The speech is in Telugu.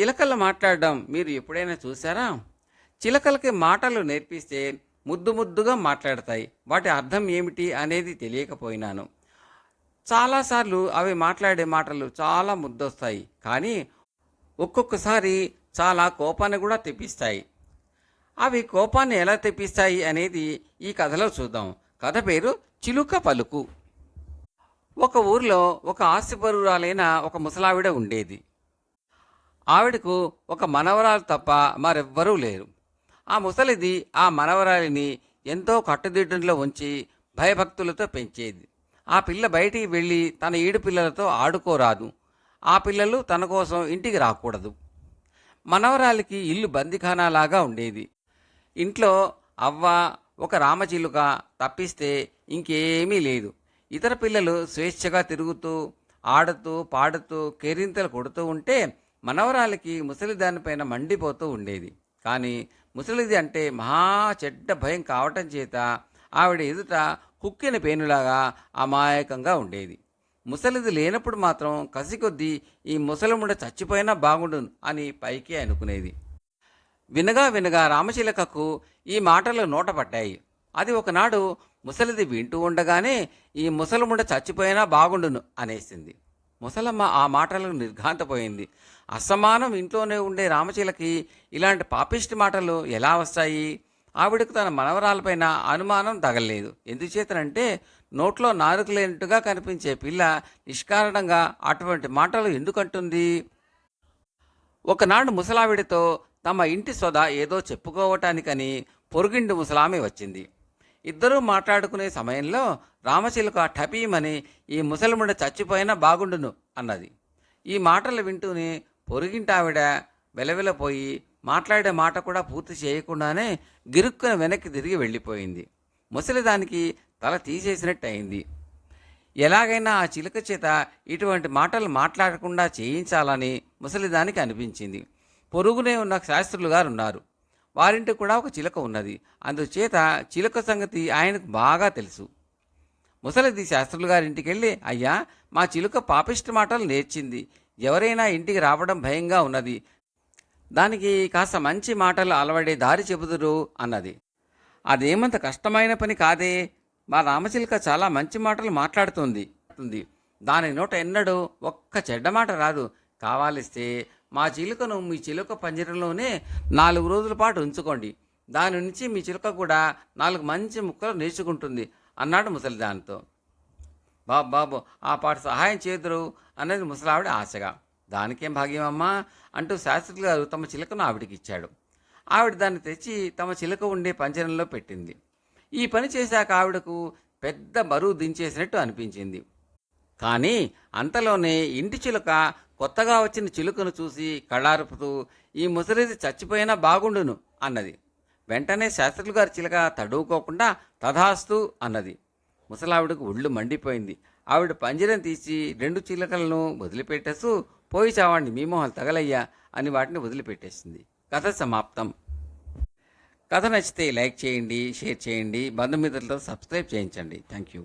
చిలకలు మాట్లాడడం మీరు ఎప్పుడైనా చూసారా? చిలకలకి మాటలు నేర్పిస్తే ముద్దు ముద్దుగా మాట్లాడతాయి. వాటి అర్థం ఏమిటి అనేది తెలియకపోయినాను. చాలాసార్లు అవి మాట్లాడే మాటలు చాలా ముద్దొస్తాయి. కానీ ఒక్కొక్కసారి చాలా కోపాన్ని కూడా తెప్పిస్తాయి. అవి కోపాన్ని ఎలా తెప్పిస్తాయి అనేది ఈ కథలో చూద్దాం. కథ పేరు చిలుక పలుకు. ఒక ఊర్లో ఒక ఆస్తిపరురాలైన ఒక ముసలావిడ ఉండేది. ఆవిడకు ఒక మనవరాలు తప్ప మరెవ్వరూ లేరు. ఆ ముసలిది ఆ మనవరాలిని ఎంతో కట్టుదిట్టంలో ఉంచి భయభక్తులతో పెంచేది. ఆ పిల్ల బయటికి వెళ్ళి తన ఈడు పిల్లలతో ఆడుకోరాదు. ఆ పిల్లలు తన కోసం ఇంటికి రాకూడదు. మనవరాలికి ఇల్లు బందిఖానాలాగా ఉండేది. ఇంట్లో అవ్వ ఒక రామచిలుక తప్పిస్తే ఇంకేమీ లేదు. ఇతర పిల్లలు స్వేచ్ఛగా తిరుగుతూ ఆడుతూ పాడుతూ కేరింతలు కొడుతూ ఉంటే మనవరాలికి ముసలి దానిపైన మండిపోతూ ఉండేది. కానీ ముసలిది అంటే మహా చెడ్డ భయం కావటం చేత ఆవిడ ఎదుట కుక్కిన పేనులాగా అమాయకంగా ఉండేది. ముసలిది లేనప్పుడు మాత్రం కసి కొద్దీ ఈ ముసలముడ చచ్చిపోయినా బాగుండు అని పైకి అనుకునేది. వినగా వినగా రామచిలకకు ఈ మాటలు నోటపడ్డాయి. అది ఒకనాడు ముసలిది వింటూ ఉండగానే ఈ ముసలముడ చచ్చిపోయినా బాగుండును అనేసింది. ముసలమ్మ ఆ మాటలకు నిర్ఘాంతపోయింది. అసమానం ఇంట్లోనే ఉండే రామచీలకి ఇలాంటి పాపిష్టి మాటలు ఎలా వస్తాయి? ఆవిడకు తన మనవరాలపైన అనుమానం తగలలేదు ఎందుచేతనంటే నోట్లో నాలుక లేనట్టుగా కనిపించే పిల్ల నిష్కారణంగా అటువంటి మాటలు ఎందుకంటుంది? ఒకనాడు ముసలావిడితో తమ ఇంటి సొద ఏదో చెప్పుకోవటానికని పొరుగింటి ముసలామి వచ్చింది. ఇద్దరూ మాట్లాడుకునే సమయంలో రామచిలుక ఠపీమని ఈ ముసలిముండ చచ్చిపోయినా బాగుండును అన్నది. ఈ మాటలు వింటూనే పొరుగింటి వెలవెలపోయి మాట్లాడే మాట కూడా పూర్తి చేయకుండానే గిరుక్కున వెనక్కి తిరిగి వెళ్ళిపోయింది. ముసలిదానికి తల తీసేసినట్టు అయింది ఎలాగైనా ఆ చిలుక చేత ఇటువంటి మాటలు మాట్లాడకుండా చేయించాలని ముసలిదానికి అనిపించింది. పొరుగునే ఉన్న శాస్త్రులు గారు ఉన్నారు వారింటి కూడా ఒక చిలుక ఉన్నది. అందుచేత చిలుక సంగతి ఆయనకు బాగా తెలుసు. ముసలిది శాస్త్రులు గారింటికి వెళ్ళి అయ్యా మా చిలుక పాపిష్టి మాటలు నేర్చింది. ఎవరైనా ఇంటికి రావడం భయంగా ఉన్నది. దానికి కాస్త మంచి మాటలు అలవడే దారి చెబుదురు అన్నది. అదేమంత కష్టమైన పని కాదే. మా రామచిలుక చాలా మంచి మాటలు మాట్లాడుతుంది. దాని నోట ఎన్నడూ ఒక్క చెడ్డ మాట రాదు. కావాలిస్తే మా చిలుకను మీ చిలుక పంజరంలోనే నాలుగు రోజుల పాటు ఉంచుకోండి. దాని నుంచి మీ చిలుక కూడా నాలుగు మంచి ముక్కలు నేర్చుకుంటుంది అన్నాడు ముసలి దానితో బాబు బాబు ఆ పాట సహాయం చేదురు అనేది ముసలావిడ ఆశగా. దానికేం భాగ్యమమ్మా అంటూ శాస్త్రులు గారు తమ చిలుకను ఆవిడికి ఇచ్చాడు. ఆవిడ దాన్ని తెచ్చి తమ చిలుక ఉండే పంజరంలో పెట్టింది. ఈ పని చేశాక ఆవిడకు పెద్ద బరువు దించేసినట్టు అనిపించింది. కానీ అంతలోనే ఇంటి చిలుక కొత్తగా వచ్చిన చిలుకను చూసి కళ్ళారుపుతూ ఈ ముసలిది చచ్చిపోయినా బాగుండును అన్నది. వెంటనే శాస్త్రులు గారి చిలుక తడువుకోకుండా తథాస్తు అన్నది. ముసలావిడకు ఒళ్ళు మండిపోయింది. ఆవిడ పంజరం తీసి రెండు చిలుకలను వదిలిపెట్టేస్తూ పోయి చావండి మీ మొహాలు తగలయ్యా అని వాటిని వదిలిపెట్టేసింది. కథ సమాప్తం. కథ నచ్చితే లైక్ చేయండి షేర్ చేయండి. బంధుమిత్రులతో సబ్స్క్రైబ్ చేయించండి. Thank you.